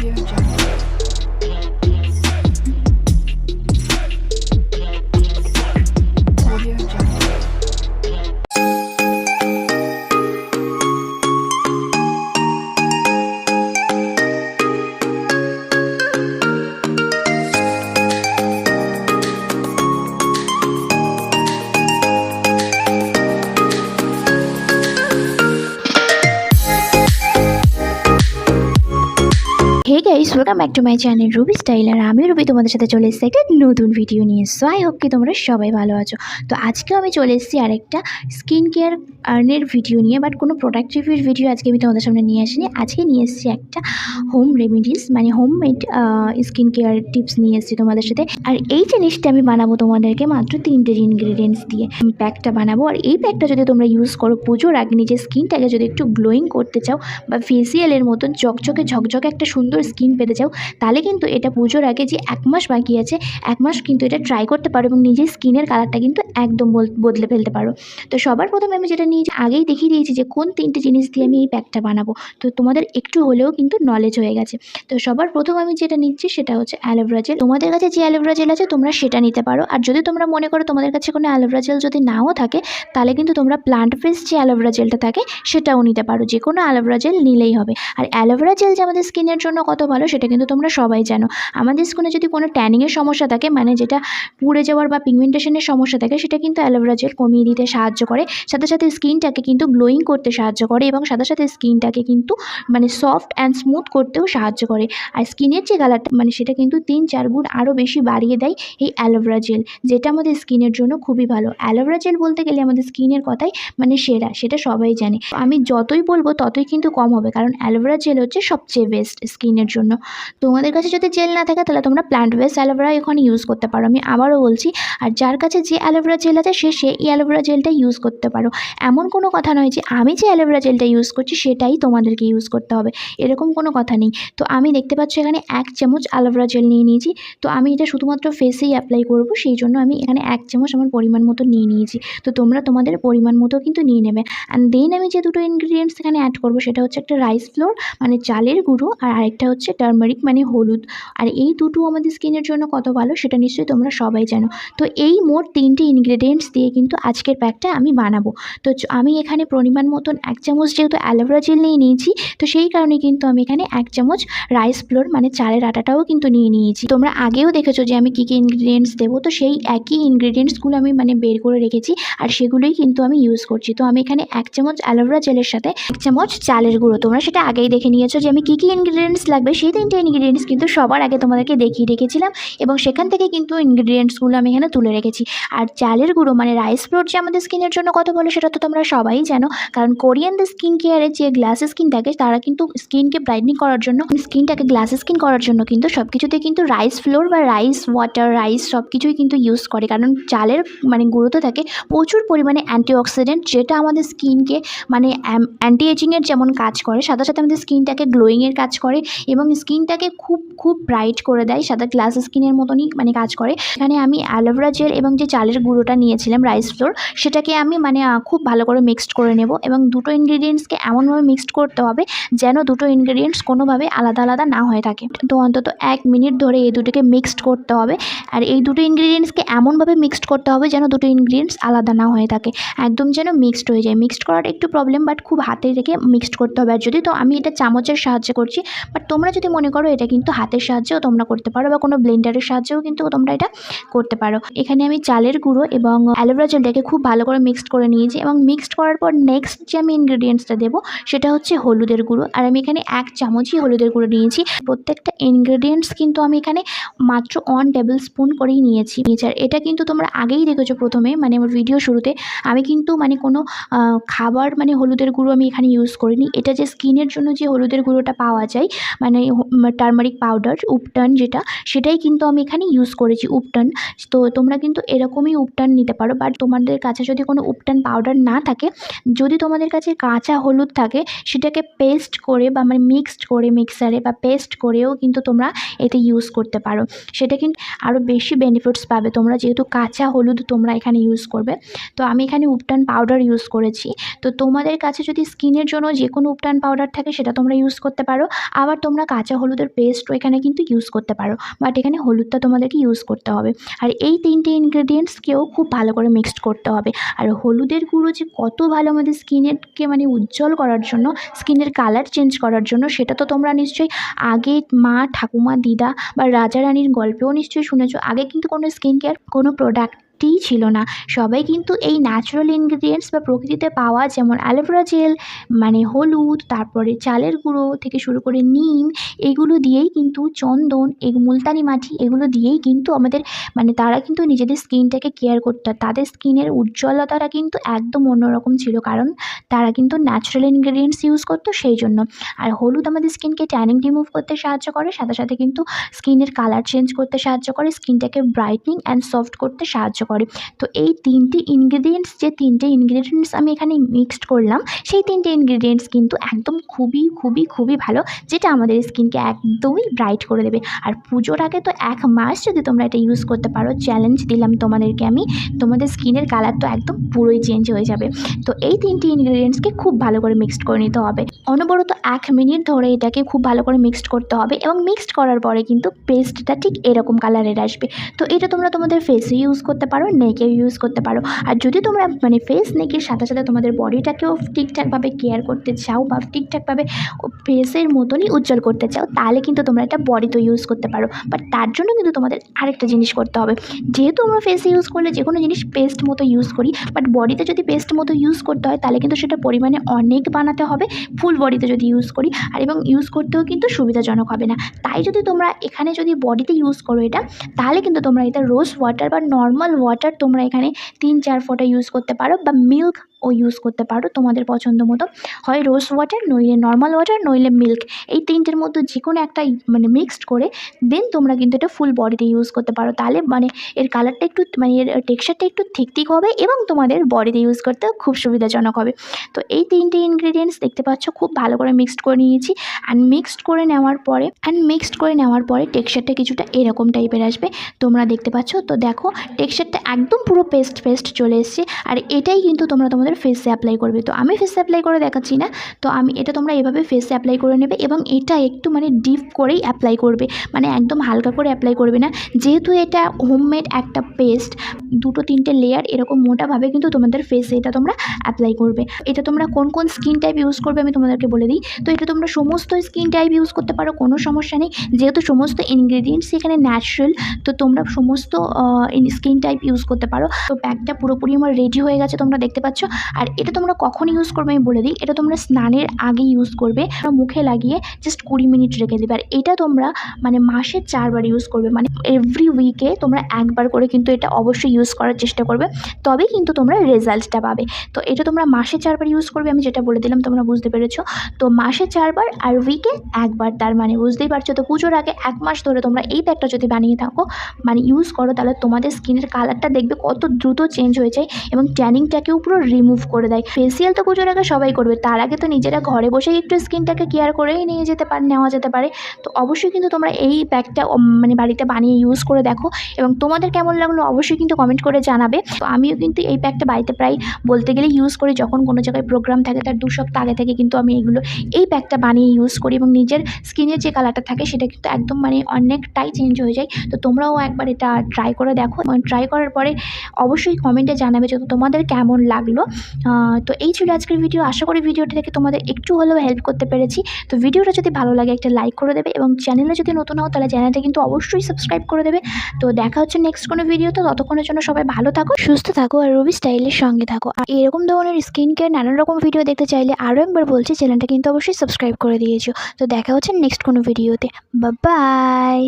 Audio Jungle. Welcome back to my channel Ruby style আর আমি Ruby তোমাদের সাথে চলে এসেছি একটা নতুন ভিডিও নিয়ে। সো আই হোপ কি তোমরা সবাই ভালো আছো। তো আজকেও আমি চলে এসেছি আরেকটা স্কিন কেয়ার আর্নের ভিডিও নিয়ে বাট কোনো প্রোডাক্ট রিভিউর ভিডিও আজকে আমি তোমাদের সামনে নিয়ে আসিনি। আজকে নিয়ে এসেছি একটা হোম রেমিডিস মানে home made skin care tips নিয়ে এসেছি তোমাদের সাথে। আর এই জিনিসটা আমি বানাবো তোমাদেরকে মাত্র তিনটে ইনগ্রিডিয়েন্টস দিয়ে। প্যাকটা বানাবো, আর এই প্যাকটা যদি তোমরা ইউজ করো, পুজোর আগে নিজের স্কিনটাকে যদি একটু গ্লোয়িং করতে চাও, বা ফেসিয়ালের মতন চকচকে ঝকঝকে একটা সুন্দর স্কিন পেতে চাও তাহলে কিন্তু এটা পুজোর আগে যে এক মাস বাকি আছে, এক মাস কিন্তু এটা ট্রাই করতে পারো এবং নিজের স্কিনের কালারটা কিন্তু একদম বদলে ফেলতে পারো। তো সবার প্রথমে আমি যেটা নিয়েছি আগেই দেখিয়ে দিয়েছি যে কোন তিনটে জিনিস দিয়ে আমি এই প্যাকটা বানাবো। তো তোমাদের একটু হলেও কিন্তু নলেজ হয়ে গেছে। তো সবার প্রথম আমি যেটা নিচ্ছি সেটা হচ্ছে অ্যালোভেরা জেল তোমাদের কাছে যে অ্যালোভেরা জেল আছে, তোমরা সেটা নিতে পারো। আর যদি তোমরা মনে করো তোমাদের কাছে কোনো অ্যালোভেরা জেল যদি নাও থাকে, তাহলে কিন্তু তোমরা প্লান্ট ফেস যে অ্যালোভেরা জেলটা থাকে, সেটাও নিতে পারো। যে কোনো অ্যালোভেরা জেল নিলেই হবে। আর অ্যালোভেরা জেল যে আমাদের স্কিনের জন্য কত ভালো, সেটা কিন্তু তোমরা সবাই জানো। আমাদের স্কিনে যদি কোনো ট্যানিংয়ের সমস্যা থাকে মানে যেটা পুড়ে যাওয়ার বা পিগমেন্টেশনের সমস্যা থাকে, সেটা কিন্তু অ্যালোভেরা জেল কমিয়ে দিতে সাহায্য করে। সাথে সাথে স্কিনটাকে কিন্তু গ্লোয়িং করতে সাহায্য করে এবং সাথে সাথে স্কিনটাকে কিন্তু মানে সফট অ্যান্ড স্মুথ করতেও সাহায্য করে। আর স্কিনের যে কালারটা মানে সেটা কিন্তু তিন চার গুণ আরও বেশি বাড়িয়ে দেয় এই অ্যালোভেরা জেল যেটা আমাদের স্কিনের জন্য খুবই ভালো। অ্যালোভেরা জেল বলতে গেলে আমাদের স্কিনের কথাই মানে সেরা, সেটা সবাই জানে। আমি যতই বলব ততই কিন্তু কম হবে, কারণ অ্যালোভেরা জেল হচ্ছে সবচেয়ে বেস্ট স্কিনের জন্য। তোমাদের কাছে যদি জেল না থাকে, তাহলে তোমরা প্ল্যান্ট বেস অ্যালোভেরা এখানে ইউজ করতে পারো। আমি আবারও বলছি, আর যার কাছে যে অ্যালোভেরা জেল আছে, সে সেই অ্যালোভেরা জেলটা ইউজ করতে পারো। এমন কোনো কথা নয় যে আমি যে অ্যালোভেরা জেলটা ইউজ করছি, সেটাই তোমাদেরকে ইউজ করতে হবে। এরকম কোনো কথা নেই। তো আমি দেখতে পাচ্ছি এখানে এক চামচ অ্যালোভেরা জেল নিয়ে নিয়েছি। তো আমি এটা শুধুমাত্র ফেসেই অ্যাপ্লাই করব, সেই জন্য আমি এখানে এক চামচ আমার পরিমাণ মতো নিয়ে নিয়েছি। তো তোমরা তোমাদের পরিমাণ মতো কিন্তু নিয়ে নেবে। অ্যান্ড দেন আমি যে দুটো ইনগ্রিডিয়েন্টস এখানে অ্যাড করব, সেটা হচ্ছে একটা রাইস ফ্লোর মানে চালের গুঁড়ো, আর আরেকটা হচ্ছে টার্মারিক মানে হলুদ। আর এই দুটো আমাদের স্কিনের জন্য কত ভালো সেটা নিশ্চয়ই তোমরা সবাই জানো। তো এই মোট তিনটে ইনগ্রেডিয়েন্টস দিয়ে কিন্তু আজকের প্যাকটা আমি বানাবো। তো আমি এখানে পরিমাণ মতন এক চামচ যেহেতু অ্যালোভেরা জেল নিয়ে নিয়েছি, তো সেই কারণে কিন্তু আমি এখানে এক চামচ রাইস ফ্লোর মানে চালের আটাটাও কিন্তু নিয়ে নিয়েছি। তোমরা আগেও দেখেছ যে আমি কী কী ইনগ্রিডিয়েন্টস দেবো, তো সেই একই ইনগ্রিডিয়েন্টসগুলো আমি মানে বের করে রেখেছি আর সেগুলোই কিন্তু আমি ইউজ করছি। তো আমি এখানে এক চামচ অ্যালোভেরা জেলের সাথে এক চামচ চালের গুঁড়ো। তোমরা সেটা আগেই দেখে নিয়েছো যে আমি কী কী ইনগ্রিডিয়েন্টস লাগবে, সেই তিনটে ইনগ্রিডিয়েন্টস কিন্তু সবার আগে তোমাদেরকে দেখিয়ে রেখেছিলাম এবং সেখান থেকে কিন্তু ইনগ্রিডিয়েন্টসগুলো আমি এখানে তুলে রেখেছি। আর চালের গুঁড়ো মানে রাইস ফ্লোর যে আমাদের স্কিনের জন্য কত বলে সেটা তো তোমরা সবাই জানো, কারণ কোরিয়ানদের স্কিন কেয়ারের যে গ্লাস স্কিন থাকে, তারা কিন্তু স্কিনকে ব্রাইটনিং করার জন্য স্কিনটাকে গ্লাস স্কিন করার জন্য কিন্তু সব কিছুতে কিন্তু রাইস ফ্লোর বা রাইস ওয়াটার রাইস সব কিছুই কিন্তু ইউজ করে। কারণ চালের মানে গুঁড়োতে থাকে প্রচুর পরিমাণে অ্যান্টিঅক্সিডেন্ট যেটা আমাদের স্কিনকে মানে অ্যান্টি এজিংয়ের যেমন কাজ করে, সাথে সাথে আমাদের স্কিনটাকে গ্লোয়িংয়ের কাজ করে এবং স্কিনটাকে খুব খুব ব্রাইট করে দেয়, সাদা গ্লাস স্কিনের মতনই মানে কাজ করে। এখানে আমি অ্যালোভেরা জেল এবং যে চালের গুঁড়োটা নিয়েছিলাম রাইস ফ্লোর সেটাকে আমি মানে খুব ভালো করে মিক্সড করে নেব এবং দুটো ইনগ্রিডিয়েন্টসকে এমনভাবে মিক্সড করতে হবে যেন দুটো ইনগ্রিডিয়েন্টস কোনোভাবে আলাদা আলাদা না হয়ে থাকে। তো অন্তত এক মিনিট ধরে এই দুটোকে মিক্সড করতে হবে আর এই দুটো ইনগ্রিডিয়েন্টসকে এমনভাবে মিক্সড করতে হবে যেন দুটো ইনগ্রিডিয়েন্টস আলাদা না হয়ে থাকে, একদম যেন মিক্সড হয়ে যায়। মিক্সড করাটা একটু প্রবলেম বাট খুব হাতে রেখে মিক্সড করতে হবে। আর যদি তো আমি এটা চামচের সাহায্যে করছি বাট তোমরা যদি মনে করো এটা কিন্তু হাতের সাহায্যেও তোমরা করতে পারো বা কোনো ব্লেন্ডারের সাহায্যেও কিন্তু তোমরা এটা করতে পারো। এখানে আমি চালের গুঁড়ো এবং অ্যালোভেরা জেলটাকে খুব ভালো করে মিক্সড করে নিয়েছি এবং মিক্সড করার পর নেক্সট যে আমি ইনগ্রিডিয়েন্টসটা দেবো সেটা হচ্ছে হলুদের গুঁড়ো। আর আমি এখানে এক চামচই হলুদের গুঁড়ো নিয়েছি। প্রত্যেকটা ইনগ্রিডিয়েন্টস কিন্তু আমি এখানে মাত্র ওয়ান টেবিল স্পুন করেই নিয়েছি। আর এটা কিন্তু তোমরা আগেই দেখেছ প্রথমে মানে আমার ভিডিও শুরুতে। আমি কিন্তু মানে কোনো খাবার মানে হলুদের গুঁড়ো আমি এখানে ইউজ করিনি। এটা যে স্কিনের জন্য যে হলুদের গুঁড়োটা পাওয়া যায় মানে টার্মারিক পাউডার উপটান যেটা, সেটাই কিন্তু আমি এখানে ইউজ করেছি, উপটান। তো তোমরা কিন্তু এরকমই উপটান নিতে পারো বাট তোমাদের কাছে যদি কোনো উপটান পাউডার না থাকে, যদি তোমাদের কাছে কাঁচা হলুদ থাকে, সেটাকে পেস্ট করে বা মানে মিক্সড করে মিক্সারে বা পেস্ট করেও কিন্তু তোমরা এতে ইউজ করতে পারো। সেটা কিন্তু আরও বেশি বেনিফিটস পাবে তোমরা, যেহেতু কাঁচা হলুদ তোমরা এখানে ইউজ করবে। তো আমি এখানে উপটান পাউডার ইউজ করেছি। তো তোমাদের কাছে যদি স্কিনের জন্য যে কোনো উপটান পাউডার থাকে, সেটা তোমরা ইউজ করতে পারো। আবার তোমরা কাঁচা হলুদের পেস্টও এখানে কিন্তু ইউজ করতে পারো। বাট এখানে হলুদটা তোমাদেরকে ইউজ করতে হবে। আর এই তিনটে ইনগ্রেডিয়েন্টসকেও খুব ভালো করে মিক্সড করতে হবে। আর হলুদের গুঁড়ো যে কত ভালো আমাদের স্কিনেরকে মানে উজ্জ্বল করার জন্য, স্কিনের কালার চেঞ্জ করার জন্য, সেটা তো তোমরা নিশ্চয়ই আগে মা, ঠাকুমা, দিদা বা রাজা রানীর গল্পেও নিশ্চয়ই শুনেছো। আগে কিন্তু কোনো স্কিন কেয়ার কোনো প্রোডাক্টই ছিল না। সবাই কিন্তু এই ন্যাচারাল ইনগ্রিডিয়েন্টস বা প্রকৃতিতে পাওয়া যেমন অ্যালোভেরা জেল মানে হলুদ, তারপরে চালের গুঁড়ো থেকে শুরু করে নিম, এগুলো দিয়েই কিন্তু চন্দন এই মুলতানি মাটি, এগুলো দিয়েই কিন্তু আমাদের মানে তারা কিন্তু নিজেদের স্কিনটাকে কেয়ার করতো। তাদের স্কিনের উজ্জ্বলতাটা কিন্তু একদম অন্যরকম ছিল কারণ তারা কিন্তু ন্যাচারাল ইনগ্রিডিয়েন্টস ইউজ করতো সেই জন্য। আর হলুদ আমাদের স্কিনকে ট্যানিং রিমুভ করতে সাহায্য করে, সাথে সাথে কিন্তু স্কিনের কালার চেঞ্জ করতে সাহায্য করে, স্কিনটাকে ব্রাইটনিং অ্যান্ড সফট করতে সাহায্য করে তো এই তিনটি ইনগ্রিডিয়েন্টস যে তিনটে ইনগ্রিডিয়েন্টস আমি এখানে মিক্সড করলাম, সেই তিনটে ইনগ্রিডিয়েন্টস কিন্তু একদম খুবই খুবই খুবই ভালো, যেটা আমাদের স্কিনকে একদমই ব্রাইট করে দেবে। আর পুজোর আগে তো এক মাস যদি তোমরা এটা ইউজ করতে পারো চ্যালেঞ্জ দিলাম তোমাদেরকে আমি, তোমাদের স্কিনের কালার তো একদম পুরোই চেঞ্জ হয়ে যাবে। তো এই তিনটি ইনগ্রিডিয়েন্টসকে খুব ভালো করে মিক্সড করে নিতে হবে। অনবরত এক মিনিট ধরে এটাকে খুব ভালো করে মিক্সড করতে হবে এবং মিক্সড করার পরে কিন্তু পেস্টটা ঠিক এরকম কালারের আসবে। তো এটা তোমরা তোমাদের ফেসে ইউজ করতে পারো নেকেও ইউজ করতে পারো। আর যদি তোমরা মানে ফেস নেকের সাথে সাথে তোমাদের বডিটাকেও ঠিকঠাকভাবে কেয়ার করতে চাও বা ঠিকঠাকভাবে ফেসের মতনই উজ্জ্বল করতে চাও, তাহলে কিন্তু তোমরা এটা বডিতেও ইউজ করতে পারো। বাট তার জন্য কিন্তু তোমাদের আরেকটা জিনিস করতে হবে। যেহেতু আমরা ফেসে ইউজ করলে যে কোনো জিনিস পেস্ট মতো ইউজ করি বাট বডিতে যদি পেস্ট মতো ইউজ করতে হয়, তাহলে কিন্তু সেটা পরিমাণে অনেক বানাতে হবে। ফুল বডিতে যদি ইউজ করি, আর এবং ইউজ করতেও কিন্তু সুবিধাজনক হবে না। তাই যদি তোমরা এখানে যদি বডিতে ইউজ করো এটা, তাহলে কিন্তু তোমরা এটা রোজ ওয়াটার বা নর্মাল ওয়াটার তোমরা এখানে তিন, চার ফোঁটা ইউজ করতে পারো বা মিল্ক ও ইউজ করতে পারো তোমাদের পছন্দ মতো। হয় রোজ ওয়াটার নইলে নর্মাল ওয়াটার নইলে মিল্ক এই তিনটের মধ্যে যে কোনো একটা মানে মিক্সড করে দেন তোমরা কিন্তু এটা ফুল বডিতে ইউজ করতে পারো। তাহলে মানে এর কালারটা একটু মানে এর টেক্সচারটা একটু ঠিক ঠিক হবে এবং তোমাদের বডিতে ইউজ করতে খুব সুবিধাজনক হবে। তো এই তিনটে ইনগ্রিডিয়েন্টস দেখতে পাচ্ছ, খুব ভালো করে মিক্সড করে নিয়েছি। অ্যান্ড মিক্সড করে নেওয়ার পরে অ্যান্ড মিক্সড করে নেওয়ার পরে টেক্সচারটা কিছুটা এরকম টাইপের আসবে। তোমরা দেখতে পাচ্ছ, তো দেখো টেক্সচারটা একদম পুরো পেস্ট পেস্ট চলে এসছে। আর এটাই কিন্তু তোমরা তোমাদের ফেসে অ্যাপ্লাই করবে। তো আমি ফেসে অ্যাপ্লাই করে দেখাচ্ছি না। তো আমি, এটা তোমরা এভাবে ফেসে অ্যাপ্লাই করে নেবে এবং এটা একটু মানে ডিপ করেই অ্যাপ্লাই করবে। মানে একদম হালকা করে অ্যাপ্লাই করবে না। যেহেতু এটা হোমমেড একটা পেস্ট দুটো তিনটে লেয়ার এরকম মোটাভাবে কিন্তু তোমাদের ফেসে এটা তোমরা অ্যাপ্লাই করবে। এটা তোমরা কোন কোন স্কিন টাইপ ইউজ করবে আমি তোমাদেরকে বলে দিই। তো এটা তোমরা সমস্ত স্কিন টাইপ ইউজ করতে পারো, কোনো সমস্যা নেই। যেহেতু সমস্ত ইনগ্রেডিয়েন্টস এখানে ন্যাচারাল তো তোমরা সমস্ত স্কিন টাইপ ইউজ করতে পারো। তো প্যাকটা পুরোপুরি আমার রেডি হয়ে গেছে, তোমরা দেখতে পাচ্ছ। আর এটা তোমরা কখন ইউজ করবে আমি বলে দিই। এটা তোমরা স্নানের আগে ইউজ করবে। মুখে লাগিয়ে জাস্ট কুড়ি মিনিট রেখে দেবে। আর এটা তোমরা মানে মাসে চারবার ইউজ করবে। মানে এভরি উইকে তোমরা একবার করে কিন্তু এটা অবশ্যই ইউজ করার চেষ্টা করবে। তবেই কিন্তু তোমরা রেজাল্টটা পাবে। তো এটা তোমরা মাসে চারবার ইউজ করবে, আমি যেটা বলে দিলাম, তোমরা বুঝতে পেরেছ। তো মাসে চারবার আর উইকে একবার, তার মানে বুঝতেই পারছ তো পুজোর আগে এক মাস ধরে তোমরা এই প্যাকটা যদি বানিয়ে থাকো মানে ইউজ করো, তাহলে তোমাদের স্কিনের কালারটা দেখবে কত দ্রুত চেঞ্জ হয়ে যায় এবং ট্যানিংটাকেও পুরো রিমুভ করে দেয়। ফেসিয়াল তো পুজোর আগে সবাই করবে, তার আগে তো নিজেরা ঘরে বসেই একটু স্কিনটাকে কেয়ার করেই নিয়ে যেতে পারে, নেওয়া যেতে পারে। তো অবশ্যই কিন্তু তোমরা এই প্যাকটা মানে বাড়িতে বানিয়ে ইউজ করে দেখো এবং তোমাদের কেমন লাগল অবশ্যই কিন্তু কমেন্ট করে জানাবে। তো আমিও কিন্তু এই প্যাকটা বাড়িতে প্রায় বলতে গেলে ইউজ করি, যখন কোনো জায়গায় প্রোগ্রাম থাকে তার দু সপ্তাহ আগে থেকে কিন্তু আমি এগুলো, এই প্যাকটা বানিয়ে ইউজ করি এবং নিজের স্কিনের যে কালারটা থাকে সেটা কিন্তু একদম মানে অনেকটাই চেঞ্জ হয়ে যায়। তো তোমরাও একবার এটা ট্রাই করে দেখো। ট্রাই করার পরে অবশ্যই কমেন্টে জানাবে যে তোমাদের কেমন লাগল। তো এই ছিল আজকের ভিডিও আশা করি ভিডিওটা থেকে তোমাদের একটু হলেও হেল্প করতে পেরেছি। তো ভিডিওটা যদি ভালো লাগে, একটা লাইক করে দেবে এবং চ্যানেলে যদি নতুন হও, তাহলে চ্যানেলটা কিন্তু অবশ্যই সাবস্ক্রাইব করে দেবে। তো দেখা হচ্ছে নেক্সট কোনো ভিডিও তো ততক্ষণের জন্য সবাই ভালো থাকো, সুস্থ থাকো আর রবি স্টাইলের সঙ্গে থাকো। আর এরকম ধরনের স্কিন কেয়ার নানান রকম ভিডিও দেখতে চাইলে আরও একবার বলছি চ্যানেলটা কিন্তু অবশ্যই সাবস্ক্রাইব করে দিয়েছ। তো দেখা হচ্ছে নেক্সট কোনো ভিডিওতে বা বাই